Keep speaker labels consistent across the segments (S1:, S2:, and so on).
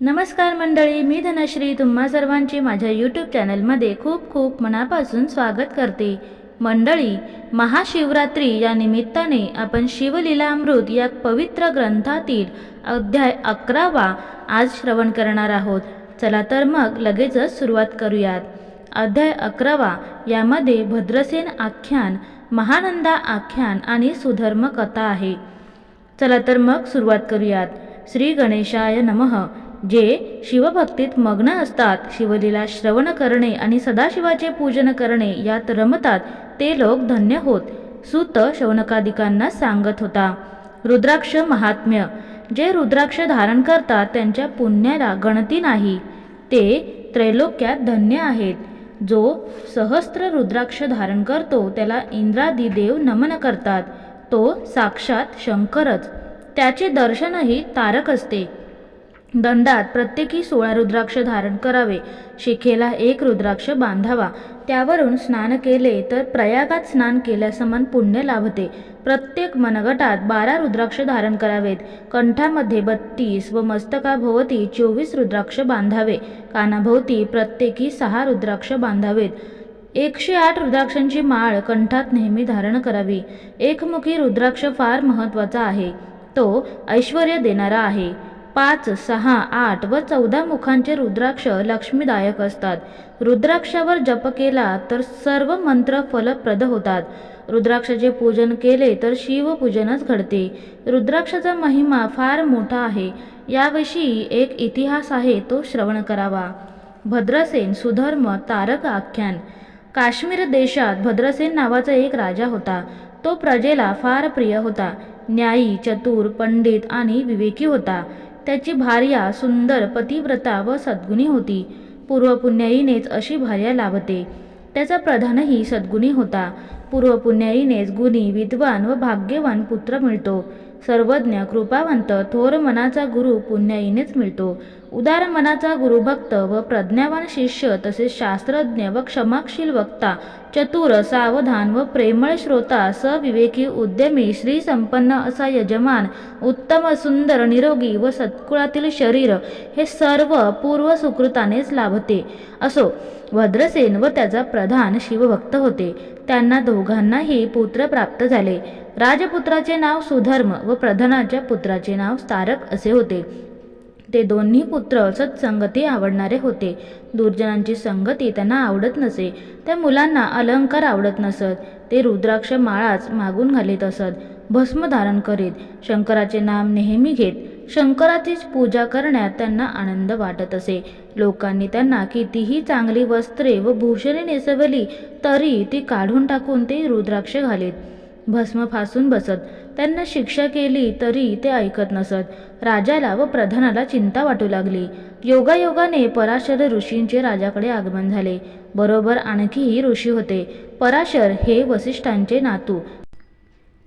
S1: नमस्कार मंडळी मी धनश्री. तुम्हा सर्वांची माझ्या यूट्यूब चॅनलमध्ये खूप खूप मनापासून स्वागत करते. मंडळी महाशिवरात्री या निमित्ताने आपण शिवलीलामृत या पवित्र ग्रंथातील अध्याय अकरावा आज श्रवण करणार आहोत. चला तर मग लगेचच सुरुवात करूयात. अध्याय अकरावा यामध्ये भद्रसेन आख्यान महानंदा आख्यान आणि सुधर्म कथा आहे. चला तर मग सुरुवात करूयात. श्री गणेशाय नमः. जे शिवभक्तीत मग्न असतात शिवलीला श्रवण करणे आणि सदाशिवाचे पूजन करणे यात रमतात ते लोक धन्य होत सुत शौनकादिकांना सांगत होता. रुद्राक्ष महात्म्य जे रुद्राक्ष धारण करतात त्यांच्या पुण्याला गणती नाही ते त्रैलोक्यात धन्य आहेत. जो सहस्त्र रुद्राक्ष धारण करतो त्याला इंद्रादी देव नमन करतात तो साक्षात शंकरच. त्याचे दर्शनही तारक असते. दंडात प्रत्येकी सोळा रुद्राक्ष धारण करावे. शिखेला एक रुद्राक्ष बांधावा. त्यावरून स्नान केले तर प्रयागात स्नान केल्यासमान पुण्य लाभते. प्रत्येक मनगटात बारा रुद्राक्ष धारण करावेत. कंठामध्ये बत्तीस व मस्तकाभोवती चोवीस रुद्राक्ष बांधावे. कानाभोवती प्रत्येकी सहा रुद्राक्ष बांधावेत. एकशे आठ रुद्राक्षांची माळ कंठात नेहमी धारण करावी. एकमुखी रुद्राक्ष फार महत्त्वाचा आहे. तो ऐश्वर देणारा आहे. पाच सहा आठ व चौदा मुखांचे रुद्राक्ष लक्ष्मीदायक असतात. रुद्राक्षावर जप केला तर सर्व मंत्र फलप्रद होतात. रुद्राक्षाचे पूजन केले तर शिवपूजनच घडते. रुद्राक्षाचा महिमा फार मोठा आहे. याविषयी एक इतिहास आहे तो श्रवण करावा. भद्रसेन सुधर्म तारक आख्यान. काश्मीर देशात भद्रसेन नावाचा एक राजा होता. तो प्रजेला फार प्रिय होता. न्यायी चतुर पंडित आणि विवेकी होता. त्याची भार्या सुंदर पतिव्रता व सद्गुणी होती. पूर्वपुण्याईनेच अशी भार्या लाभते त्याचा प्रधानही सद्गुणी होता. पूर्वपुण्याईनेच गुणी विद्वान व भाग्यवान पुत्र मिळतो. सर्वज्ञ कृपावंत थोर मनाचा गुरु पुण्याईनेच मिळतो. उदार मनाचा गुरुभक्त व प्रज्ञावान शिष्य तसेच शास्त्रज्ञ व क्षमाशील वक्ता चतुर सावधान व प्रेमळ श्रोता सविवेकी उद्यमी श्री संपन्न असा यजमान उत्तम सुंदर निरोगी व सत्कुळातील शरीर हे सर्व पूर्व सुकृतानेच लाभते. असो भद्रसेन व त्याचा प्रधान शिवभक्त होते. त्यांना दोघांनाही पुत्र प्राप्त झाले. राजपुत्राचे नाव सुधर्म व प्रधानाच्या पुत्राचे नाव तारक असे होते. ते दोन्ही पुत्र सत्संगती आवडणारे होते. दुर्जनांची संगती त्यांना आवडत नसे. त्या मुलांना अलंकार आवडत नसत. ते रुद्राक्ष माळाच मागून घालीत असत. भस्म धारण करीत. शंकराचे नाम नेहमी घेत. शंकराचीच पूजा करण्यात त्यांना आनंद वाटत असे. लोकांनी त्यांना कितीही चांगली वस्त्रे व भूषणे नेसवली तरी ती काढून टाकून ते रुद्राक्ष घालीत. भस्म फासून बसत. त्यांना शिक्षा केली तरी ते ऐकत नसत. राजाला व प्रधानाला चिंता वाटू लागली. योगायोगाने पराशर ऋषींचे राजाकडे आगमन झाले. बरोबर आणखीही ऋषी होते. पराशर हे वसिष्ठांचे नातू.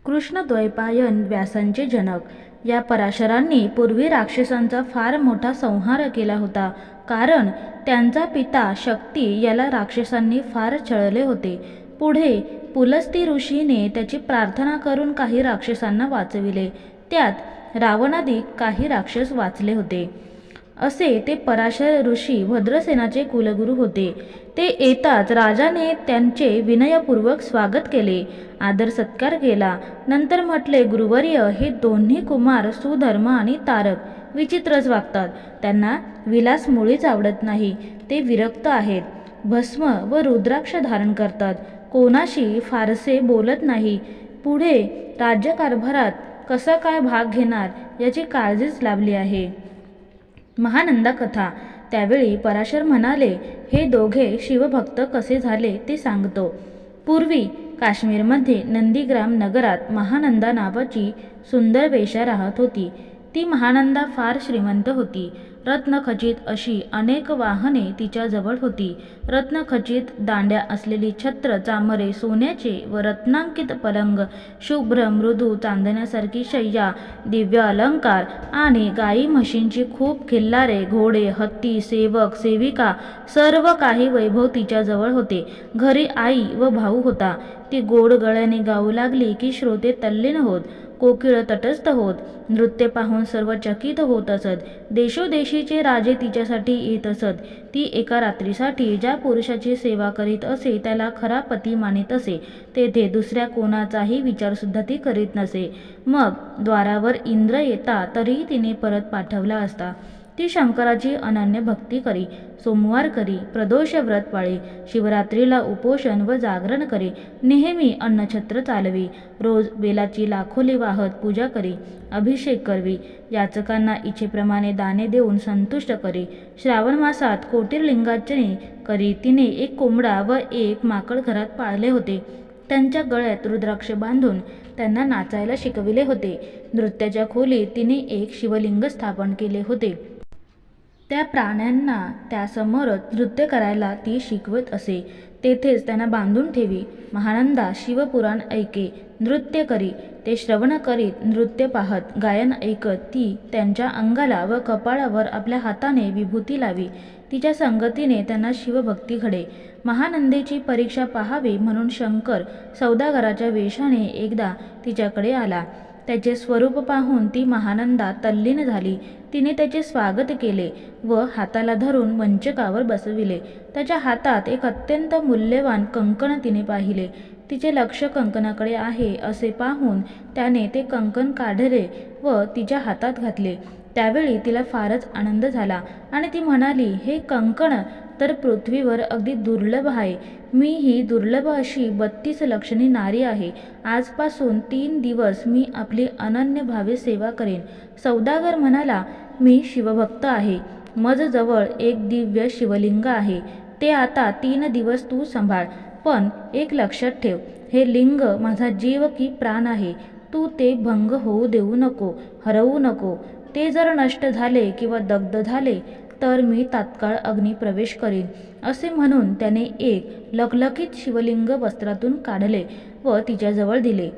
S1: कृष्णद्वैपायन व्यासांचे जनक. या पराशरांनी पूर्वी राक्षसांचा फार मोठा संहार केला होता. कारण त्यांचा पिता शक्ती याला राक्षसांनी फार छळले होते. पुढे पुलस्ती ऋषीने त्याची प्रार्थना करून काही राक्षसांना वाचविले. त्यात रावणादी काही राक्षस वाचले होते. असे ते पराशर ऋषी भद्रसेनाचे कुलगुरू होते. ते येताच राजाने त्यांचे विनयपूर्वक स्वागत केले आदर सत्कार केला. नंतर म्हटले गुरुवर्य हे दोन्ही कुमार सुधर्म आणि तारक विचित्रच वागतात. त्यांना विलास मुळीच आवडत नाही. ते विरक्त आहेत. भस्म व रुद्राक्ष धारण करतात. कोणाशी फारसे बोलत नाही. पुढे राज्यकारभारात कसा काय भाग घेणार याची काळजीच लाभली आहे. महानंदा कथा त्यावेळी पराशर म्हणाले हे दोघे शिवभक्त कसे झाले ते सांगतो. पूर्वी काश्मीरमध्ये नंदीग्राम नगरात महानंदा नावाची सुंदर वेशा राहत होती. ती महानंदा फार श्रीमंत होती. रत्नखचित अशी अनेक वाहने तिच्याजवळ होती. रत्नखचित दांड्या असलेली छत्र चामरे सोन्याचे व रत्नांकित पलंग शुभ्र मृदू चांदण्यासारखी शय्या दिव्य अलंकार आणि गाई म्हशींची खूप खिल्लारे घोडे हत्ती सेवक सेविका सर्व काही वैभव तिच्याजवळ होते. घरी आई व भाऊ होता. ती गोड गळ्याने गाऊ लागली की श्रोते तल्लीन होत. कोकिळ तटस्थ होत. नृत्य पाहून सर्व चकित होत असत. देशोदेशीचे राजे तिच्यासाठी येत असत. ती एका रात्रीसाठी ज्या पुरुषाची सेवा करीत असे त्याला खरा पती मानित असे. तेथे दुसऱ्या कोणाचाही विचारसुद्धा ती करीत नसे. मग द्वारावर इंद्र येता तरीही तिने परत पाठवला असता. ती शंकराची अनन्य भक्ती करी सोमवार करी प्रदोष व्रत पाळे शिवरात्रीला उपोषण व जागरण करे नेहमी अन्नछत्र चालवी रोज बेलाची लाखोली वाहत पूजा करी अभिषेक करवी याचकांना इच्छेप्रमाणे दाने देऊन संतुष्ट करी श्रावण मासात कोटीरलिंगार्चने करी तिने एक कोंबडा व एक माकड घरात पाळले होते. त्यांच्या गळ्यात रुद्राक्ष बांधून त्यांना नाचायला शिकविले होते. नृत्याच्या खोलीत तिने एक शिवलिंग स्थापन केले होते. त्या प्राण्यांना त्यासमोरच नृत्य करायला ती शिकवत असे. तेथेच त्यांना बांधून ठेवी. महानंदा शिवपुराण ऐके नृत्य करी. ते श्रवण करीत नृत्य पाहत गायन ऐकत ती त्यांच्या अंगाला व कपाळावर आपल्या हाताने विभूती लावी. तिच्या संगतीने त्यांना शिवभक्ती घडे. महानंदेची परीक्षा पाहावी म्हणून शंकर सौदागराच्या वेशाने एकदा तिच्याकडे आला. त्याचे स्वरूप पाहून ती महानंदा तल्लीन झाली. तिने त्याचे स्वागत केले व हाताला धरून मंचकावर बसविले. त्याच्या हातात एक अत्यंत मूल्यवान कंकण तिने पाहिले. तिचे लक्ष कंकणाकडे आहे असे पाहून त्याने ते कंकण काढले व तिच्या हातात घातले. त्यावेळी तिला फारच आनंद झाला आणि ती म्हणाली हे कंकण तर पृथ्वीवर अगदी दुर्लभ आहे. मी ही दुर्लभ अशी बत्तीस लक्षणी नारी आहे. आजपासून तीन दिवस मी आपली अनन्य भावे सेवा करेन. सौदागर म्हणाला मी शिवभक्त आहे. मजजवळ एक दिव्य शिवलिंग आहे. ते आता तीन दिवस तू सांभाळ. पण एक लक्षात ठेव हे लिंग माझा जीव की प्राण आहे. तू ते भंग होऊ देऊ नको हरवू नको. ते जर नष्ट झाले किंवा दग्ध झाले तर मी तात्काळ अग्नी प्रवेश करीन असे म्हणून त्याने एक लखलखीत शिवलिंग वस्त्रातून काढले व तिच्याजवळ दिले.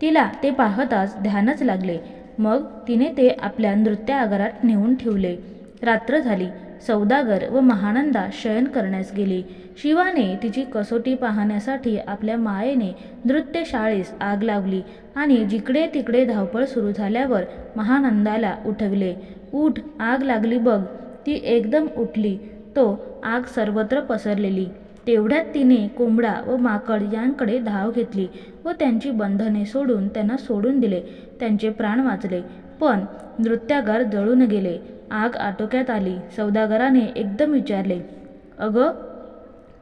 S1: तिला ते पाहताच ध्यानच लागले. मग तिने ते आपल्या नृत्य आगारात नेऊन ठेवले. रात्र झाली. सौदागर व महानंदा शयन करण्यास गेली. शिवाने तिची कसोटी पाहण्यासाठी आपल्या मायेने नृत्यशाळेस आग लावली आणि जिकडे तिकडे धावपळ सुरू झाल्यावर महानंदाला उठविले. उठ आग लागली बघ. ती एकदम उठली. तो आग सर्वत्र पसरलेली. तेवढ्यात तिने कोंबडा व माकड यांकडे धाव घेतली व त्यांची बंधने सोडून त्यांना सोडून दिले. त्यांचे प्राण वाचले. पण नृत्यागार जळून गेले. आग आटोक्यात आली. सौदागराने एकदम विचारले अगं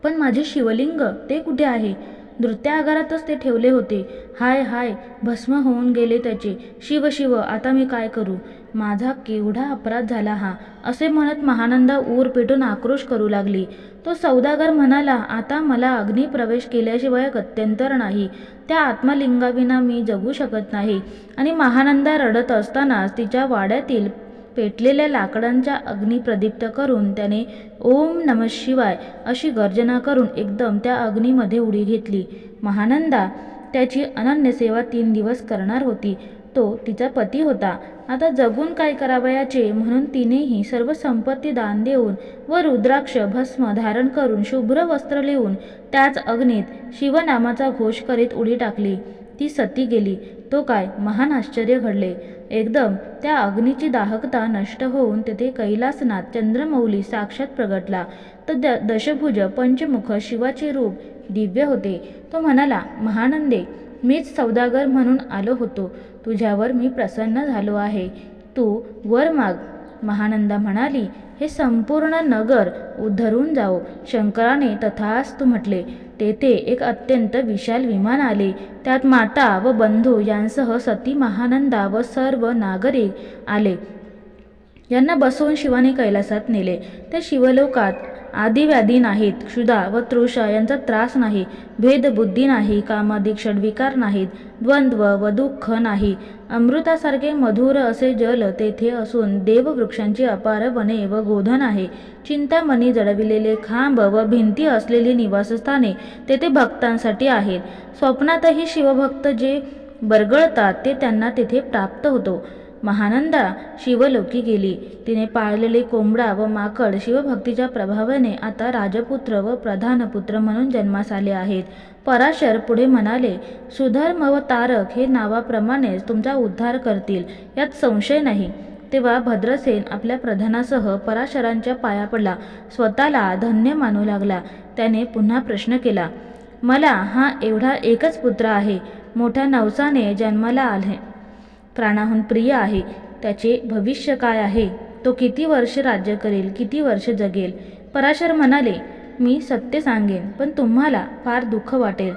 S1: पण माझे शिवलिंग ते कुठे आहे? नृत्यागारातच ते ठेवले होते. हाय हाय भस्म होऊन गेले त्याचे. शिव शिव आता मी काय करू? माझा केवढा अपराध झाला हा असे म्हणत महानंदा ऊर पेटून आक्रोश करू लागली. तो सौदागर म्हणाला आता मला अग्नी प्रवेश केल्याशिवाय गत्यंतर नाही. त्या आत्मलिंगाविना मी जगू शकत नाही. आणि महानंदा रडत असतानाच तिच्या वाड्यातील पेटलेल्या लाकडांच्या अग्नी प्रदीप्त करून त्याने ओम नम शिवाय अशी गर्जना करून एकदम त्या अग्नीमध्ये उडी घेतली. महानंदा त्याची अनन्य सेवा तीन दिवस करणार होती. तो तिचा पती होता. आता जगून काय करावयाचे म्हणून तिनेही सर्व संपत्ती दान देऊन व रुद्राक्ष भस्म धारण करून शुभ्र वस्त्र लिहून त्याच अग्नीत शिवनामाचा घोष करीत उडी टाकली. ती सती गेली. तो काय? महान आश्चर्य घडले. एकदम त्या अग्नीची दाहकता नष्ट होऊन तेथे कैलासनाथ चंद्रमौली साक्षात प्रगटला. तर द दशभुज पंचमुख शिवाचे रूप दिव्य होते. तो म्हणाला महानंदे मीच सौदागर म्हणून आलो होतो. तुझ्यावर मी प्रसन्न झालो आहे. तू वर माग. महानंदा म्हणाली हे संपूर्ण नगर उद्धरून जाओ. शंकराने तथास्तु म्हटले तेथे एक अत्यंत विशाल विमान आले. त्यात माता व बंधू यांसह सती महानंदा व सर्व नागरिक आले. यांना बसवून शिवाने कैलासात नेले. त्या शिवलोकात आदिव्याधी नाहीत. क्षुधा व तृषा यांचा त्रास नाही. भेदबुद्धी नाही. कामाधिक षडविकार नाहीत. द्वंद्व व दुःख नाही. अमृतासारखे मधुर असे जल तेथे असून देववृक्षांची अपार वने व गोधन आहे. चिंतामणी जडविलेले खांब व भिंती असलेली निवासस्थाने तेथे भक्तांसाठी आहेत. स्वप्नातही शिवभक्त जे बरगळतात ते त्यांना तेथे प्राप्त होतो. महानंदा शिवलोकी गेली. तिने पाळलेले कोंबडा व माकड शिवभक्तीच्या प्रभावाने आता राजपुत्र व प्रधानपुत्र म्हणून जन्मास आले आहेत. पराशर पुढे म्हणाले सुधर्म व तारक हे नावाप्रमाणेच तुमचा उद्धार करतील. यात संशय नाही. तेव्हा भद्रसेन आपल्या प्रधानासह पराशरांच्या पाया पडला. स्वतःला धन्य मानू लागला. त्याने पुन्हा प्रश्न केला मला हा एवढा एकच पुत्र आहे. मोठ्या नवसाने जन्माला आले प्राणाहून प्रिय आहे. त्याचे भविष्य काय आहे? तो किती वर्ष राज्य करेल? किती वर्ष जगेल? पराशर म्हणाले मी सत्य सांगेन पण तुम्हाला फार दुःख वाटेल.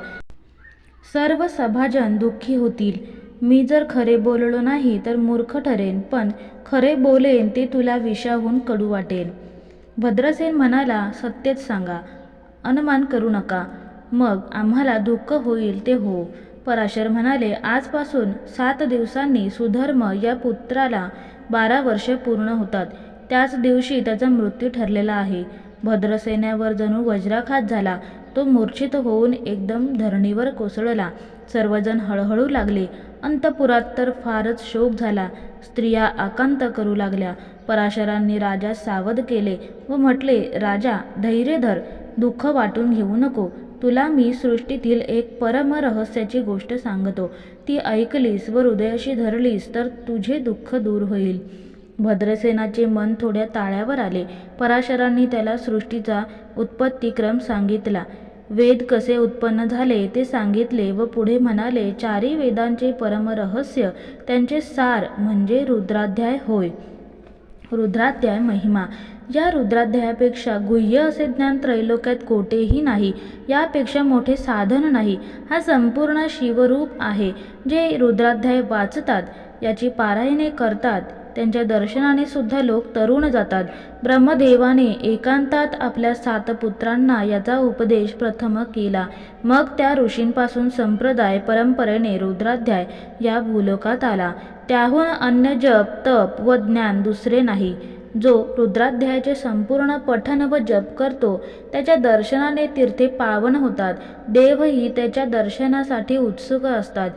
S1: सर्व सभाजन दुःखी होतील. मी जर खरे बोललो नाही तर मूर्ख ठरेन पण खरे बोलेन ते तुला विषाहून कडू वाटेल. भद्रसेन म्हणाला सत्यच सांगा. अनुमान करू नका. मग आम्हाला दुःख होईल ते हो. पराशर म्हणाले आजपासून सात दिवसांनी सुधर्म या पुत्राला बारा वर्षे पूर्ण होतात. त्याच दिवशी त्याचा मृत्यू ठरलेला आहे. भद्रसेन्यावर जणू वज्राघात झाला. तो मूर्छित होऊन एकदम धरणीवर कोसळला. सर्वजण हळहळू लागले. अंतपुरात तर फारच शोक झाला. स्त्रिया आकांत करू लागल्या. पराशरांनी राजा सावध केले व म्हटले राजा धैर्य धर. दुःख वाटून घेऊ नको. तुला मी सृष्टीतील एक परम रहस्याची गोष्ट सांगतो. ती ऐकलीस व हृदयाशी धरलीस तर तुझे दुःख दूर होईल. भद्रसेनाचे मन थोड्या ताळ्यावर आले. पराशरांनी त्याला सृष्टीचा उत्पत्तिक्रम सांगितला. वेद कसे उत्पन्न झाले ते सांगितले व पुढे म्हणाले चारी वेदांचे परमरहस्य त्यांचे सार म्हणजे रुद्राध्याय होय. रुद्राध्याय महिमा. या रुद्राध्यायापेक्षा गुह्य असे ज्ञान त्रैलोक्यात कोठेही नाही यापेक्षा मोठे साधन नाही. हा संपूर्ण शिवरूप आहे जे रुद्राध्याय वाचतात याची पारायणे करतात त्यांच्या दर्शनाने सुद्धा लोक तरुण जातात. ब्रह्मदेवाने एकांतात आपल्या सात पुत्रांना याचा उपदेश प्रथम केला. मग त्या ऋषींपासून संप्रदाय परंपरेने रुद्राध्याय या भूलोकात आला. त्याहून अन्य जप तप व ज्ञान दुसरे नाही. जो रुद्राध्यायाचे संपूर्ण पठन व जप करतो त्याच्या दर्शनाने तीर्थे पावन होतात. देवही त्याच्या दर्शनासाठी उत्सुक असतात.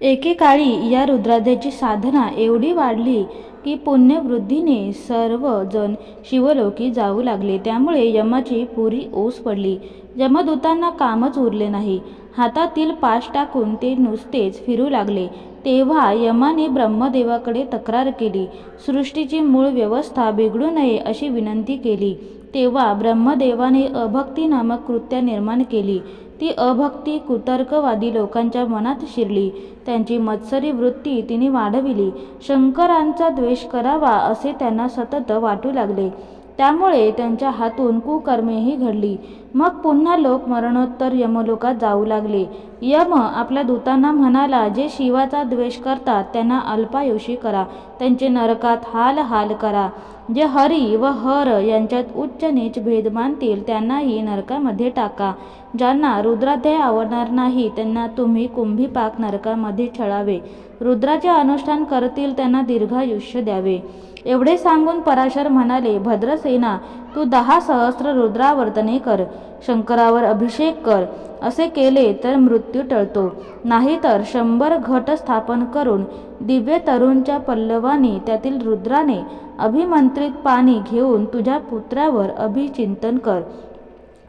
S1: एकेकाळी या रुद्राध्याची साधना एवढी वाढली की पुण्यवृद्धीने सर्वजण शिवलोकी जाऊ लागले. त्यामुळे यमाची पुरी ओस पडली. यमदूतांना कामच उरले नाही. हातातील पाश टाकून ते नुसतेच फिरू लागले. तेव्हा यमाने ब्रह्मदेवाकडे तक्रार केली. सृष्टीची मूळ व्यवस्था बिघडू नये अशी विनंती केली. तेव्हा ब्रह्मदेवाने अभक्ती नामक कृत्या निर्माण केली. ती अभक्ती कुतर्कवादी लोकांच्या मनात शिरली. त्यांची मत्सरी वृत्ती तिने वाढविली. शंकरांचा द्वेष करावा असे त्यांना सतत वाटू लागले. त्यामुळे त्यांच्या हातून कुकर्मेही घडली. मग पुन्हा लोक मरणोत्तर यमलोकात जाऊ लागले. यम आपल्या दूतांना म्हणाला जे शिवाचा द्वेष करतात त्यांना अल्पायुषी करा. त्यांचे नरकात हाल हाल करा. जे हरी व हर यांच्यात उच्च नीच भेद मानतील त्यांनाही नरकामध्ये टाका. ज्यांना रुद्राध्याय आवडणार नाही त्यांना तुम्ही कुंभीपाक नरकामध्ये छळावे. रुद्राचे अनुष्ठान करतील त्यांना दीर्घायुष्य द्यावे. एवढे सांगून पराशर म्हणाले भद्रसेना तू दहा सहस्र रुद्रावर्तने कर शंकरावर अभिषेक कर असे केले तर मृत्यू टळतो. नाहीतर शंभर घट स्थापन करून दिव्य तरुणच्या पल्लवानी त्यातील रुद्राने अभिमंत्रित पाणी घेऊन तुझ्या पुत्रावर अभिचिंतन कर.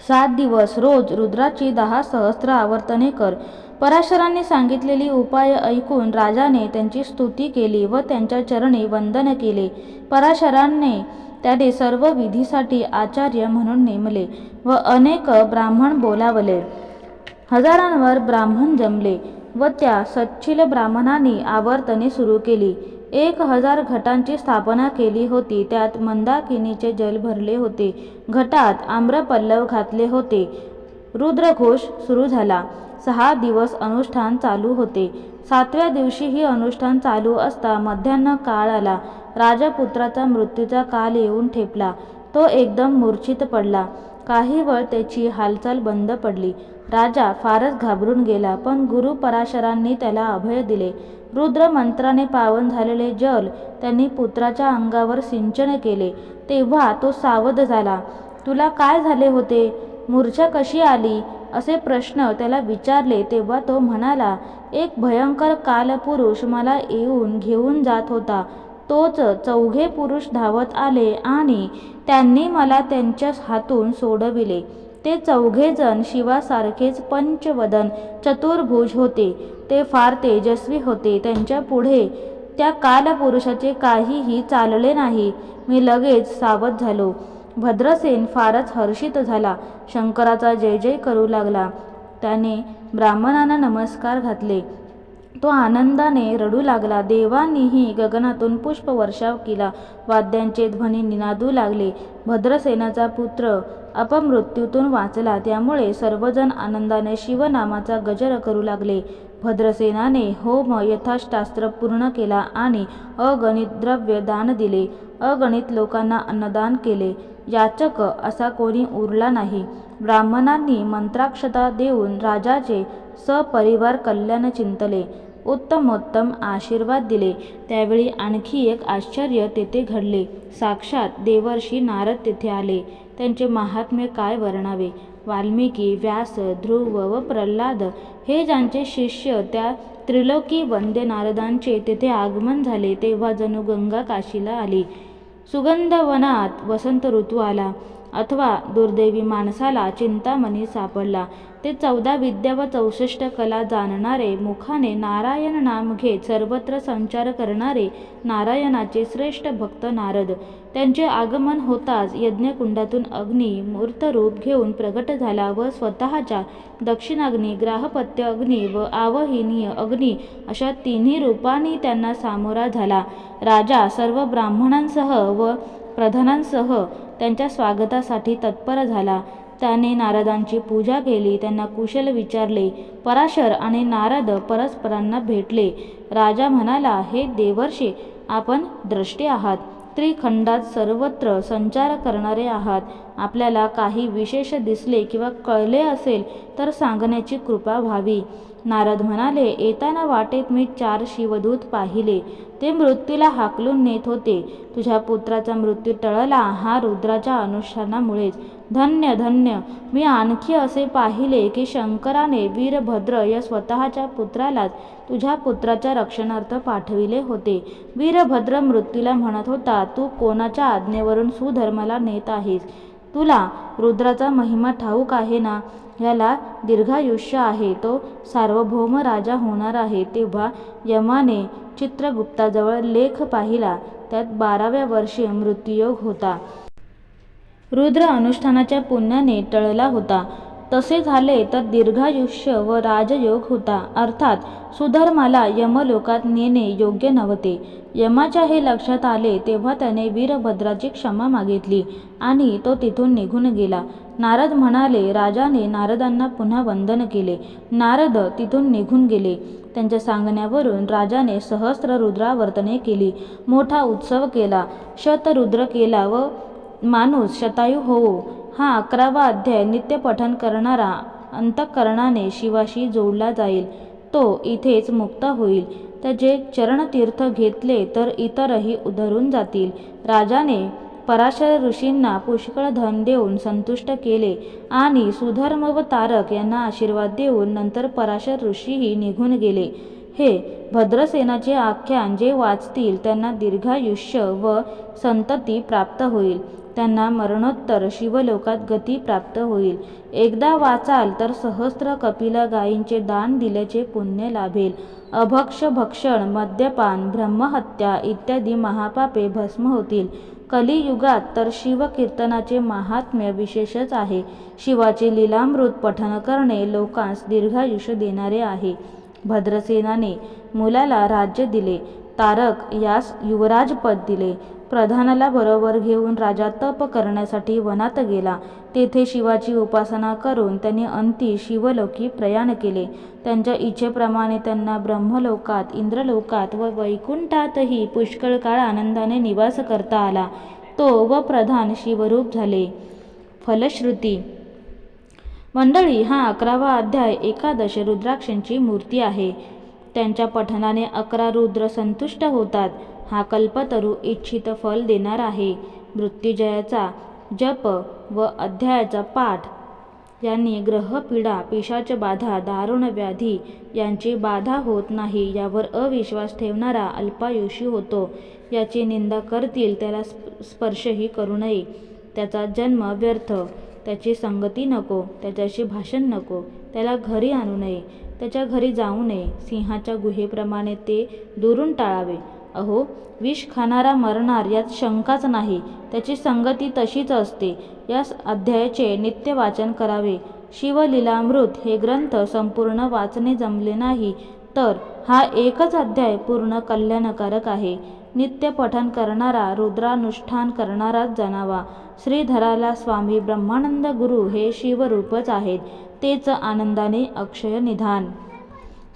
S1: सात दिवस रोज रुद्राची दहा सहस्त्र आवर्तने कर. पराशरांनी सांगितलेली उपाय ऐकून राजाने त्यांची स्तुती केली व त्यांच्या चरणी वंदन केले. पराशरांनी त्याने सर्व विधीसाठी आचार्य म्हणून नेमले व अनेक ब्राह्मण बोलावले. हजारांवर ब्राह्मण जमले व त्या सच्छिल ब्राह्मणांनी आवर्तने सुरू केली. एक हजार घटांची स्थापना केली होती. त्यात मंदाकिनीचे जल भरले होते. घटात आम्रपल्लव घातले होते. रुद्रघोष सुरू झाला. सहा दिवस अनुष्ठान चालू होते. सातव्या दिवशीही अनुष्ठान चालू असता मध्यान्ह काळ आला. राजपुत्राचा मृत्यूचा काल येऊन ठेपला. तो एकदम मूर्छित पडला. काही वेळ त्याची हालचाल बंद पडली. राजा फारच घाबरून गेला पण गुरु पराशरांनी त्याला अभय दिले. रुद्र मंत्राने पावन झालेले जल त्यांनी पुत्राच्या अंगावर सिंचन केले. तेव्हा तो सावध झाला. तुला काय झाले होते? मूर्छा कशी आली? असे प्रश्न त्याला विचारले तेव्हा तो म्हणाला एक भयंकर कालपुरुष मला येऊन घेऊन जात होता. तोच चौघे पुरुष धावत आले आणि त्यांनी मला त्यांच्या हातून सोडविले. ते चौघेजण शिवासारखेच पंचवदन चतुर्भुज होते. ते फार तेजस्वी होते. त्यांच्या पुढे त्या कालपुरुषाचे काहीही चालले नाही. मी लगेच सावध झालो. भद्रसेन फारच हर्षित झाला. शंकराचा जय जय करू लागला. त्याने ब्राह्मणांना नमस्कार घातले. तो आनंदाने रडू लागला. देवांनीही गगनातून पुष्पवर्षाव केला. वाद्यांचे ध्वनी निनादू लागले. भद्रसेनाचा पुत्र अपमृत्यूतून वाचला. त्यामुळे सर्वजण आनंदाने शिवनामाचा गजर करू लागले. भद्रसेनाने होम यथाशास्त्र पूर्ण केला आणि अगणित द्रव्य दान दिले. अगणित लोकांना अन्नदान केले. याचक असा कोणी उरला नाही. ब्राह्मणांनी मंत्राक्षता देऊन राजाचे सपरिवार कल्याण चिंतले. उत्तमोत्तम आशीर्वाद दिले. त्यावेळी आणखी एक आश्चर्य तेथे घडले. साक्षात देवर्षी नारद तेथे आले. त्यांचे महात्म्य काय वर्णावे? वाल्मिकी व्यास ध्रुव व प्रल्हाद हे ज्यांचे शिष्य त्या त्रिलोकी वंदे नारदांचे तेथे आगमन झाले तेव्हा जणू गंगा काशीला आली. सुगंधवनात वसंत ऋतू आला. अथवा दुर्दैवी माणसाला चिंतामणी सापडला. ते चौदा विद्या व चौसष्ट कला जाणणारे मुखाने नारायण नाम घेत सर्वत्र संचार करणारे नारायणाचे श्रेष्ठ भक्त नारद. त्यांचे आगमन होताच यज्ञकुंडातून अग्नी मूर्तरूप घेऊन प्रगट झाला व स्वतःच्या दक्षिणाग्नी ग्राहपत्य अग्नी व आवहिनीय अग्नी अशा तिन्ही रूपांनी त्यांना सामोरा झाला. राजा सर्व ब्राह्मणांसह व प्रधानांसह त्यांच्या स्वागतासाठी तत्पर झाला. त्याने नारदांची पूजा केली त्यांना कुशल विचारले पराशर आणि नारद परस्परांना भेटले. राजा म्हणाला हे देवर्षे आपण द्रष्टे आहात. त्रिखंडात सर्वत्र संचार करणारे आहात. आपल्याला काही विशेष दिसले किंवा कळले असेल तर सांगण्याची कृपा व्हावी. नारद म्हणाले येताना वाटेत मी चार शिवदूत पाहिले. ते मृत्यूला हाकलून नेत होते. तुझ्या पुत्राचा मृत्यू टळला हा रुद्राच्या अनुष्ठानामुळेच. धन्य धन्य. मी आणखी असे पाहिले की शंकराने वीरभद्र या स्वतःच्या पुत्रालाच तुझ्या पुत्राच्या रक्षणार्थ पाठविले होते. वीरभद्र मृत्यूला म्हणत होता तू कोणाच्या आज्ञेवरून सुधर्माला नेत आहेस? तुला रुद्राचा महिमा ठाऊक आहे ना? ह्याला दीर्घायुष्य आहे. तो सार्वभौम राजा होणार आहे. तेव्हा यमाने चित्रगुप्ताजवळ लेख पाहिला. त्यात बाराव्या वर्षी मृत्यूयोग होता. रुद्र अनुष्ठानाच्या पुण्याने टळला होता. तसे झाले तर दीर्घायुष्य व राजयोग होता. अर्थात सुधर्माला यमलोकात नेणे योग्य नव्हते. यमाच्या हे लक्षात आले तेव्हा त्याने वीरभद्राची क्षमा मागितली आणि तो तिथून निघून गेला. नारद म्हणाले राजाने नारदांना पुन्हा वंदन केले. नारद तिथून निघून गेले. त्यांच्या सांगण्यावरून राजाने सहस्र रुद्रावर्तने केली. मोठा उत्सव केला. शतरुद्र केला व माणूस शतायू होवो हा अकरावा अध्याय नित्य पठन करणारा अंतःकरणाने शिवाशी जोडला जाईल. तो इथेच मुक्त होईल. त्याचे चरणतीर्थ घेतले तर इतरही उधरून जातील. राजाने पराशर ऋषींना पुष्कळ धन देऊन संतुष्ट केले आणि सुधर्म व तारक यांना आशीर्वाद देऊन नंतर पराशर ऋषीही निघून गेले. हे भद्रसेनाचे आख्यान जे वाचतील त्यांना दीर्घायुष्य व संतती प्राप्त होईल. त्यांना मरणोत्तर शिवलोकात गती प्राप्त होईल. एकदा वाचाल तर सहस्त्र कपिला गायींचे दान दिल्याचे पुण्य लाभेल. अभक्ष भक्षण मद्यपान ब्रह्महत्या इत्यादी महापापे भस्म होतील. कलियुगात तर शिवकीर्तनाचे महात्म्य विशेषच आहे. शिवाचे लीलामृत पठन करणे लोकांस दीर्घायुष्य देणारे आहे. भद्रसेनाने मुलाला राज्य दिले. तारक यास युवराजपद दिले. प्रधानाला बरोबर घेऊन राजा तप करण्यासाठी वनात गेला. तेथे शिवाची उपासना करून त्यांनी अंती शिवलोकी प्रयाण केले. त्यांच्या इच्छेप्रमाणे त्यांना ब्रह्मलोकात इंद्रलोकात व वैकुंठातही पुष्कळ काळ आनंदाने निवास करता आला. तो व प्रधान शिवरूप झाले. फलश्रुती मंडळी हा अकरावा अध्याय एकादश रुद्राक्षांची मूर्ती आहे. त्यांच्या पठनाने अकरा रुद्र संतुष्ट होतात. हा कल्पतरू इच्छित फल देणार आहे. मृत्युजयाचा जप व अध्यायाचा पाठ. यांनी ग्रहपीडा पिशाच बाधा दारुण व्याधी यांची बाधा होत नाही यावर अविश्वास ठेवणारा अल्पायुषी होतो. याची निंदा करतील त्याला स्प- स्पर्शही करू नये. त्याचा जन्म व्यर्थ. त्याची संगती नको त्याच्याशी भाषण नको त्याला घरी आणू नये त्याच्या घरी जाऊ नये सिंहाच्या गुहेप्रमाणे ते दुरून टाळावे. अहो विष खाणारा मरणार यात शंकाच नाही त्याची संगती तशीच असते. या अध्यायाचे नित्य वाचन करावे. शिवलीलामृत हे ग्रंथ संपूर्ण वाचणे जमले नाही तर हा एकच अध्याय पूर्ण कल्याणकारक आहे. नित्य पठन करणारा रुद्रानुष्ठान करणाराच जाणावा श्रीधराला स्वामी ब्रह्मानंद गुरु हे शिवरूपच आहेत. तेच आनंदाने अक्षय निधान.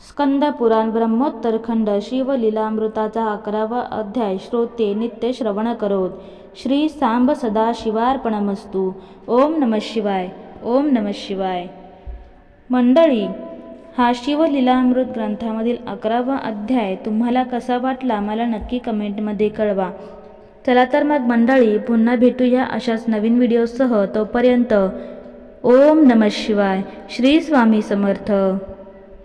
S1: स्कंद पुराण ब्रह्मोत्तर खंड शिवलीलामृताचा अकरावा अध्याय श्रोते नित्य श्रवण करोत. श्री सांब सदा शिवार्पणमस्तू. ओम नम शिवाय. ओम नम शिवाय. मंडळी हा शिवलीलामृत ग्रंथामधील अकरावा अध्याय तुम्हाला कसा वाटला मला नक्की कमेंटमध्ये कळवा. चला तर मग मंडळी पुन्हा भेटूया अशाच नवीन व्हिडिओसह. तोपर्यंत ओम नम शिवाय. श्री स्वामी समर्थ.